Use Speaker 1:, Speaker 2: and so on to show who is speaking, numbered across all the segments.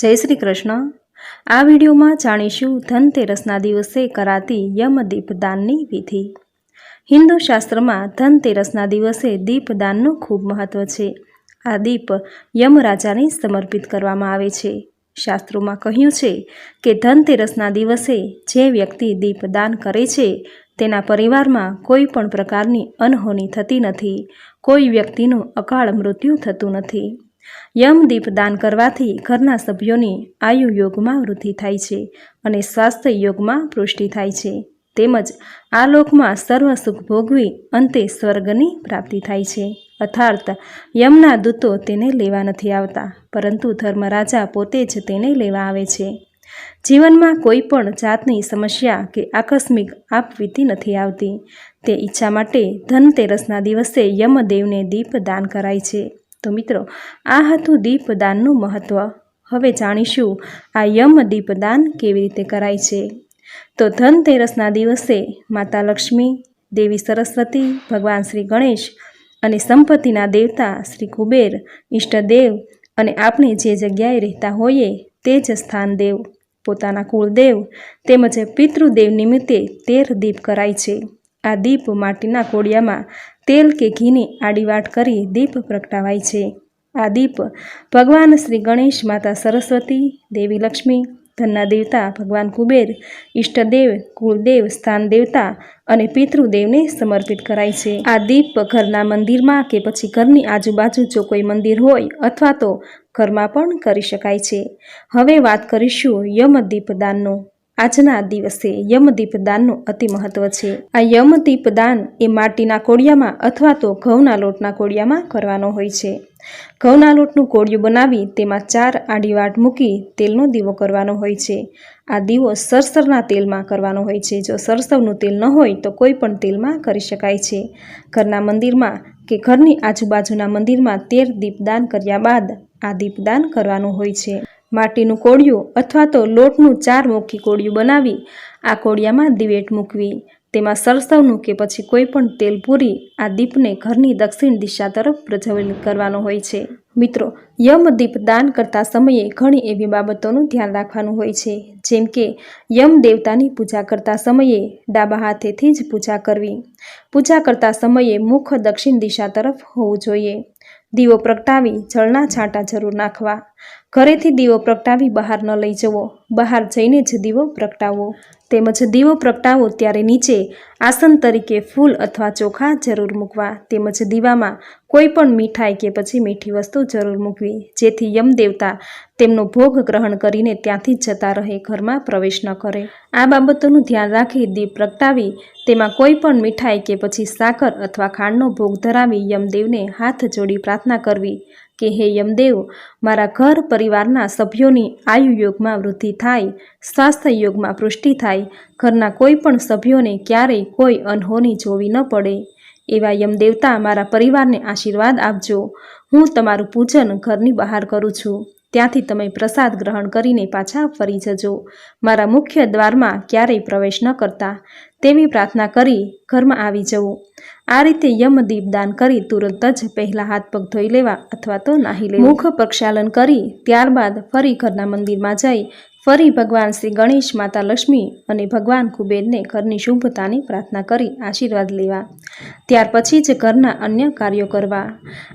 Speaker 1: જય શ્રી કૃષ્ણ. આ વિડીયોમાં જાણીશું ધનતેરસના દિવસે કરાતી યમદીપ દાનની વિધિ. હિન્દુ શાસ્ત્રમાં ધનતેરસના દિવસે દીપદાનનું ખૂબ મહત્વ છે. આ દીપ યમરાજાને સમર્પિત કરવામાં આવે છે. શાસ્ત્રોમાં કહ્યું છે કે ધનતેરસના દિવસે જે વ્યક્તિ દીપદાન કરે છે, તેના પરિવારમાં કોઈ પણ પ્રકારની અનહોની થતી નથી. કોઈ વ્યક્તિનું અકાળ મૃત્યુ થતું નથી. યમ દીપદાન કરવાથી ઘરના સભ્યોની આયુ યોગમાં વૃદ્ધિ થાય છે અને સ્વાસ્થ્ય યોગમાં પુષ્ટિ થાય છે. તેમજ આ લોકમાં સર્વ સુખ ભોગવી અંતે સ્વર્ગની પ્રાપ્તિ થાય છે. અર્થાત યમના દૂતો તેને લેવા નથી આવતા, પરંતુ ધર્મરાજા પોતે જ તેને લેવા આવે છે. જીવનમાં કોઈ પણ જાતની સમસ્યા કે આકસ્મિક આપવીતી નથી આવતી. તે ઈચ્છા માટે ધનતેરસના દિવસે યમદેવને દીપ દાન કરાય છે. તો મિત્રો, આ હતું દીપદાનનું મહત્ત્વ હવે જાણીશું આ યમ દીપદાન કેવી રીતે કરાય છે. તો ધનતેરસના દિવસે માતા લક્ષ્મી, દેવી સરસ્વતી, ભગવાન શ્રી ગણેશ અને સંપત્તિના દેવતા શ્રી કુબેર, ઈષ્ટદેવ અને આપણે જે જગ્યાએ રહેતા હોઈએ તે જ સ્થાન દેવ, પોતાના કુળદેવ તેમજ પિતૃદેવ નિમિત્તે તેર દીપ કરાય છે. આ દીપ માટીના કોડિયામાં તેલ કે ઘીની આડીવાટ કરી દીપ પ્રગટાવાય છે. આ દીપ ભગવાન શ્રી ગણેશ માતા સરસ્વતી, દેવી લક્ષ્મી, ધનના દેવતા ભગવાન કુબેર, ઈષ્ટદેવ, કુળદેવ, સ્થાન દેવતા અને પિતૃદેવને સમર્પિત કરાય છે. આ દીપ ઘરના મંદિરમાં કે પછી ઘરની આજુબાજુ જો કોઈ મંદિર હોય અથવા તો ઘરમાં પણ કરી શકાય છે. હવે વાત કરીશું યમદીપ દાનનો આજના દિવસે યમદીપ દાનનું અતિ મહત્વ છે. આ યમદીપ દાન એ માટીના કોડિયામાં અથવા તો ઘઉંના લોટના કોડિયામાં કરવાનો હોય છે. ઘઉંના લોટનું કોળિયું બનાવી તેમાં ચાર આડી વાટ મૂકી તેલનો દીવો કરવાનો હોય છે. આ દીવો સરસરના તેલમાં કરવાનો હોય છે. જો સરસવનું તેલ ન હોય તો કોઈ પણ તેલમાં કરી શકાય છે. ઘરના મંદિરમાં કે ઘરની આજુબાજુના મંદિરમાં તેર દીપદાન કર્યા બાદ આ દીપદાન કરવાનું હોય છે. માટીનું કોળિયું અથવા તો લોટનું ચાર મુખી કોળિયું બનાવી આ કોળિયામાં દિવેટ મૂકવી. તેમાં સરસવનું કે પછી કોઈ પણ તેલ પૂરી આ દીપને ઘરની દક્ષિણ દિશા તરફ પ્રજ્વલિત કરવાનો હોય છે. મિત્રો, યમ દીપ દાન કરતા સમયે ઘણી એવી બાબતોનું ધ્યાન રાખવાનું હોય છે. જેમ કે, યમ દેવતાની પૂજા કરતા સમયે ડાબા હાથેથી જ પૂજા કરવી. પૂજા કરતા સમયે મુખ દક્ષિણ દિશા તરફ હોવું જોઈએ. દીવો પ્રગટાવી, જળના છાંટા જરૂર નાખવા. ઘરેથી દીવો પ્રગટાવી બહાર ન લઈ જવો. બહાર જઈને જ દીવો પ્રગટાવો. તેમજ દીવો પ્રગટાવો ત્યારે નીચે આસન તરીકે ફૂલ અથવા ચોખા જરૂર મૂકવા. તેમજ દીવામાં કોઈ પણ મીઠાઈ કે પછી મીઠી વસ્તુ જરૂર મૂકવી. જેથી યમદેવતા તેમનો ભોગ ગ્રહણ કરીને ત્યાંથી જતા રહે, ઘરમાં પ્રવેશ ન કરે. આ બાબતોનું ધ્યાન રાખી દીપ પ્રગટાવી, તેમાં કોઈ પણ મીઠાઈ કે પછી સાકર અથવા ખાંડનો ભોગ ધરાવી યમદેવને હાથ જોડી પ્રાર્થના કરવી. કે હે યમદેવ, મારા ઘર પરિવારના સભ્યોની આયુ યોગમાં વૃદ્ધિ થાય, સ્વાસ્થ્ય યોગમાં પુષ્ટિ થાય, ઘરના કોઈ પણ સભ્યોને ક્યારેય કોઈ અનહોની જોવી ન પડે. એવા યમદેવતા મારા પરિવારને આશીર્વાદ આપજો. હું તમારું પૂજન ઘરની બહાર કરું છું. ત્યાંથી તમે પ્રસાદ ગ્રહણ કરીને પાછા ફરી જજો. મારા મુખ્ય દ્વારમાં ક્યારેય પ્રવેશ ન કરતા. તેવી પ્રાર્થના કરી ઘરમાં આવી જવું. આ રીતે યમ દીપદાન કરી તુરંત જ પહેલા હાથ પગ ધોઈ લેવા અથવા તો નાહી લેવા. મુખ પ્રક્ષાલન કરી, ત્યારબાદ ફરી ઘરના મંદિરમાં જઈ, ફરી ભગવાન શ્રી ગણેશ માતા લક્ષ્મી અને ભગવાન કુબેરને ઘરની શુભતાની પ્રાર્થના કરી આશીર્વાદ લેવા. ત્યાર પછી જ ઘરના અન્ય કાર્યો કરવા.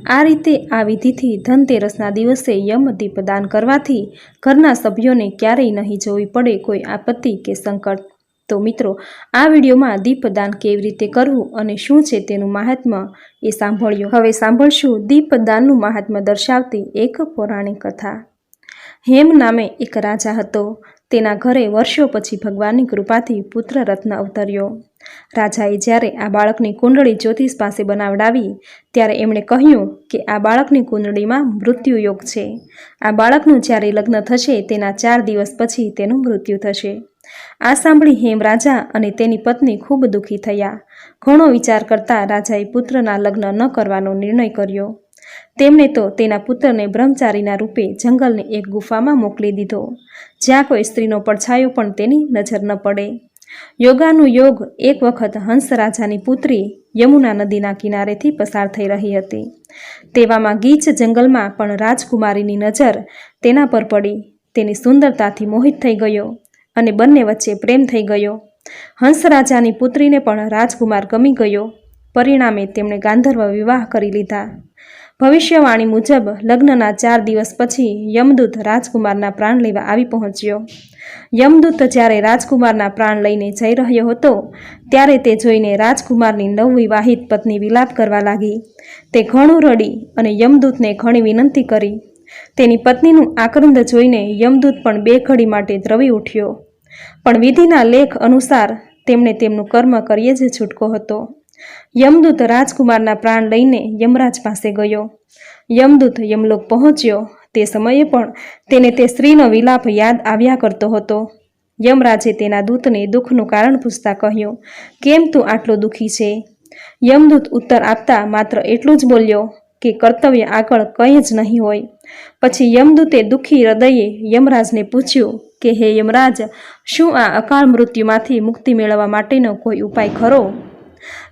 Speaker 1: આ રીતે આ વિધિથી ધનતેરસના દિવસે યમ દીપદાન કરવાથી ઘરના સભ્યોને ક્યારેય નહીં જોવી પડે કોઈ આપત્તિ કે સંકટ. તો મિત્રો, આ વિડીયોમાં દીપદાન કેવી રીતે કરવું અને શું છે તેનું મહાત્મ્ય એ સાંભળ્યું. હવે સાંભળશું દીપદાનનું મહાત્મ્ય દર્શાવતી એક પૌરાણિક કથા. હેમ નામે એક રાજા હતો. તેના ઘરે વર્ષો પછી ભગવાનની કૃપાથી પુત્ર રત્ન અવતર્યો. રાજાએ જ્યારે આ બાળકની કુંડળી જ્યોતિષ પાસે બનાવડાવી, ત્યારે એમણે કહ્યું કે આ બાળકની કુંડળીમાં મૃત્યુ યોગ છે. આ બાળકનું જ્યારે લગ્ન થશે, તેના ચાર દિવસ પછી તેનું મૃત્યુ થશે. આ સાંભળી હેમ રાજા અને તેની પત્ની ખૂબ દુઃખી થયા. ઘણો વિચાર કરતા રાજાએ પુત્રના લગ્ન ન કરવાનો નિર્ણય કર્યો. તેમણે તો તેના પુત્રને બ્રહ્મચારીના રૂપે જંગલની એક ગુફામાં મોકલી દીધો. જ્યાં કોઈ સ્ત્રીનો પડછાયો પણ તેની નજર ન પડે. યોગાનું યોગ એક વખત હંસ રાજાની પુત્રી યમુના નદીના કિનારેથી પસાર થઈ રહી હતી. તેવામાં ગીચ જંગલમાં પણ રાજકુમારીની નજર તેના પર પડી. તેની સુંદરતાથી મોહિત થઈ ગયો. અને બંને વચ્ચે પ્રેમ થઈ ગયો. હંસરાજાની પુત્રીને પણ રાજકુમાર ગમી ગયો. પરિણામે તેમણે ગાંધર્વ વિવાહ કરી લીધા. ભવિષ્યવાણી મુજબ લગ્નના ચાર દિવસ પછી યમદૂત રાજકુમારના પ્રાણ લેવા આવી પહોંચ્યો. યમદૂત જ્યારે રાજકુમારના પ્રાણ લઈને જઈ રહ્યો હતો, ત્યારે તે જોઈને રાજકુમારની નવવિવાહિત પત્ની વિલાપ કરવા લાગી. તે ઘણું રડી અને યમદૂતને ઘણી વિનંતી કરી. તેની પત્નીનું આક્રંદ જોઈને યમદૂત પણ બે ઘડી માટે દ્રવી ઉઠ્યો. પણ વિધિના લેખ અનુસાર તેમણે તેમનું કર્મ કરીએ જ છૂટકો હતો. યમદૂત રાજકુમારના પ્રાણ લઈને યમરાજ પાસે ગયો. યમદૂત યમલોક પહોંચ્યો. તે સમયે પણ તેને તે સ્ત્રીનો વિલાપ યાદ આવ્યા કરતો હતો. યમરાજે તેના દૂતને દુઃખનું કારણ પૂછતા કહ્યું, કેમ તું આટલો દુઃખી છે? યમદૂત ઉત્તર આપતા માત્ર એટલું જ બોલ્યો કે કર્તવ્ય આગળ કંઈ જ નહીં હોય. પછી યમદૂતે દુઃખી હૃદયે યમરાજને પૂછ્યું કે, હે યમરાજ, શું આ અકાળ મૃત્યુમાંથી મુક્તિ મેળવવા માટેનો કોઈ ઉપાય ખરો?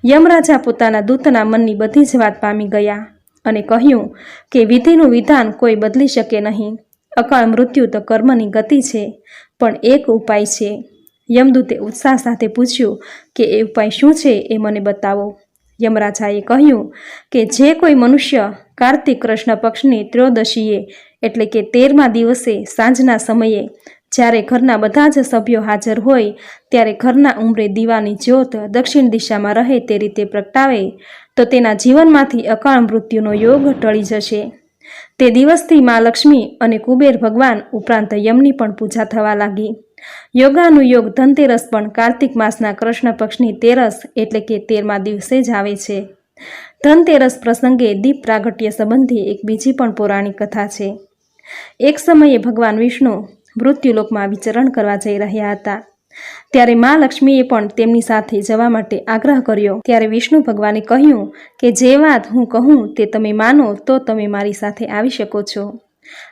Speaker 1: યમરાજા પોતાના દૂતના મનની બધી જ વાત પામી ગયા અને કહ્યું કે, વિધિનું વિધાન કોઈ બદલી શકે નહીં. અકાળ મૃત્યુ તો કર્મની ગતિ છે, પણ એક ઉપાય છે. યમદૂતે ઉત્સાહ સાથે પૂછ્યું કે, એ ઉપાય શું છે એ મને બતાવો. યમરાજાએ કહ્યું કે જે કોઈ મનુષ્ય કાર્તિક કૃષ્ણ પક્ષની ત્રયોદશીએ, એટલે કે તેરમા દિવસે સાંજના સમયે જ્યારે ઘરના બધા જ સભ્યો હાજર હોય, ત્યારે ઘરના ઉંમરે દીવાની જ્યોત દક્ષિણ દિશામાં રહે તે રીતે પ્રગટાવે, તો તેના જીવનમાંથી અકાળ મૃત્યુનો યોગ ટળી જશે. તે દિવસથી મા લક્ષ્મી અને કુબેર ભગવાન ઉપરાંત યમની પણ પૂજા થવા લાગી. યોગાનુયોગ ધનતેરસ પણ કાર્તિક માસના કૃષ્ણ પક્ષની તેરસ એટલે કે તેરમા દિવસે જ આવે છે. ધનતેરસ પ્રસંગે દીપ પ્રાગટ્ય સંબંધી એક બીજી પણ પૌરાણિક કથા છે. એક સમયે ભગવાન વિષ્ણુ મૃત્યુલોકમાં વિચરણ કરવા જઈ રહ્યા હતા. ત્યારે મા લક્ષ્મીએ પણ તેમની સાથે જવા માટે આગ્રહ કર્યો. ત્યારે વિષ્ણુ ભગવાને કહ્યું કે, જે વાત હું કહું તે તમે માનો તો તમે મારી સાથે આવી શકો છો.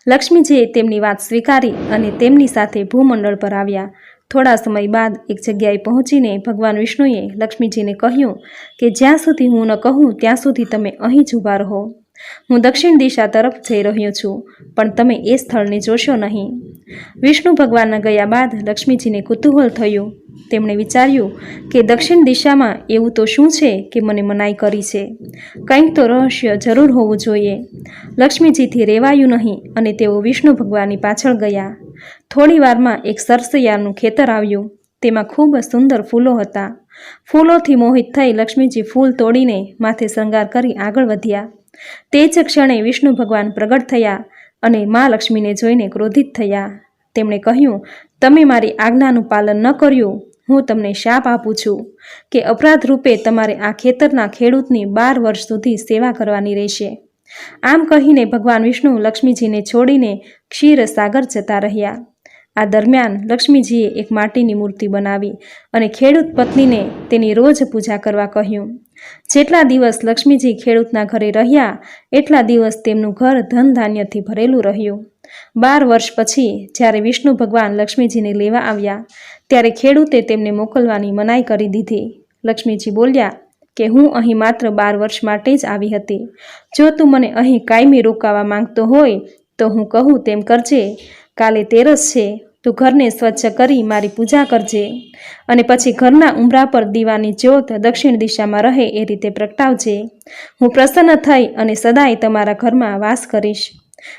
Speaker 1: લક્ષ્મીજીએ તેમની વાત સ્વીકારી અને તેમની સાથે ભૂમંડળ પર આવ્યા. થોડા સમય બાદ એક જગ્યાએ પહોંચીને ભગવાન વિષ્ણુએ લક્ષ્મીજીને કહ્યું કે જ્યાં સુધી હું ન કહું, ત્યાં સુધી તમે અહીં જ ઊભા રહો. હું દક્ષિણ દિશા તરફ જઈ રહ્યો છું, પણ તમે એ સ્થળને જોશો નહીં. વિષ્ણુ ભગવાનના ગયા બાદ લક્ષ્મીજીને કુતૂહલ થયું. તેમણે વિચાર્યું કે દક્ષિણ દિશામાં એવું તો શું છે કે મને મનાઈ કરી છે? કંઈક તો રહસ્ય જરૂર હોવું જોઈએ. લક્ષ્મીજીથી રેવાયું નહીં અને તેઓ વિષ્ણુ ભગવાનની પાછળ ગયા. થોડી વારમાં એક સરસૈયાનું ખેતર આવ્યું. તેમાં ખૂબ સુંદર ફૂલો હતા. ફૂલોથી મોહિત થઈ લક્ષ્મીજી ફૂલ તોડીને માથે શૃંગાર કરી આગળ વધ્યા. તે જ ક્ષણે વિષ્ણુ ભગવાન પ્રગટ થયા અને મા લક્ષ્મીને જોઈને ક્રોધિત થયા. તેમણે કહ્યું, તમે મારી આજ્ઞાનું પાલન ન કર્યું. હું તમને શાપ આપું છું કે અપરાધ રૂપે તમારે આ ખેતરના ખેડૂતની બાર વર્ષ સુધી સેવા કરવાની રહેશે. આમ કહીને ભગવાન વિષ્ણુ લક્ષ્મીજીને છોડીને ક્ષીર સાગર જતા રહ્યા. આ દરમિયાન લક્ષ્મીજીએ એક માટીની મૂર્તિ બનાવી અને ખેડૂત પત્નીને તેની રોજ પૂજા કરવા કહ્યું. જેટલા દિવસ લક્ષ્મીજી ખેડૂતના ઘરે રહ્યા, એટલા દિવસ તેમનું ઘર ધન ધાન્યથી ભરેલું રહ્યું. બાર વર્ષ પછી, જ્યારે વિષ્ણુ ભગવાન લક્ષ્મીજીને લેવા આવ્યા, ત્યારે ખેડૂતે તેમને મોકલવાની મનાઈ કરી દીધી. લક્ષ્મીજી બોલ્યા, કે હું અહીં માત્ર બાર વર્ષ માટે જ આવી હતી. જો તું મને અહીં કાયમી રોકાવા માંગતો હોય, તો હું કહું તેમ કરજે. કાલે તેરસ છે, તું ઘરને સ્વચ્છ કરી મારી પૂજા કરજે. અને પછી ઘરના ઉંબરા પર દીવાની જ્યોત દક્ષિણ દિશામાં રહે એ રીતે પ્રગટાવજે. હું પ્રસન્ન થઈ અને સદાય તમારા ઘરમાં વાસ કરીશ.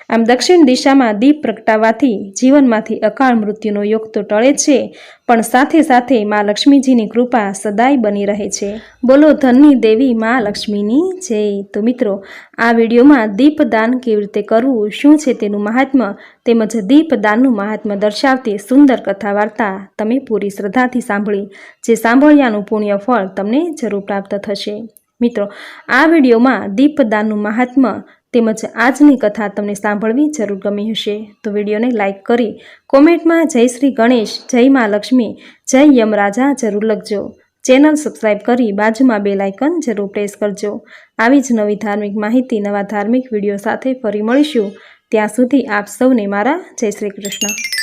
Speaker 1: આમ દક્ષિણ દિશામાં દીપ પ્રગટાવવાથી જીવનમાંથી અકાળ મૃત્યુનો યોગ તો ટળે છે, પણ સાથે સાથે મા લક્ષ્મીજીની કૃપા સદાય બની રહે છે. બોલો, ધનની દેવી મા લક્ષ્મીની જય. તો મિત્રો, આ વિડીયોમાં દીપદાન કેવી રીતે કરવું, શું છે તેનું મહાત્મ્ય તેમજ દીપદાનનું મહાત્મ્ય દર્શાવતી સુંદર કથા વાર્તા તમે પૂરી શ્રદ્ધાથી સાંભળી, જે સાંભળ્યાનું પુણ્ય ફળ તમને જરૂર પ્રાપ્ત થશે. મિત્રો, આ વિડીયોમાં દીપદાનનું મહાત્મ્ય તેમજ આજની કથા તમને સાંભળવી જરૂર ગમી હશે. તો વિડીયોને લાઇક કરી કોમેન્ટમાં જય શ્રી ગણેશ, જય મા લક્ષ્મી, જય યમરાજા જરૂર લખજો. ચેનલ સબસ્ક્રાઇબ કરી બાજુમાં બે લાઇકન જરૂર પ્રેસ કરજો. આવી જ નવી ધાર્મિક માહિતી, નવા ધાર્મિક વીડિયો સાથે ફરી મળીશું. ત્યાં સુધી આપ સૌને મારા જય શ્રી કૃષ્ણ.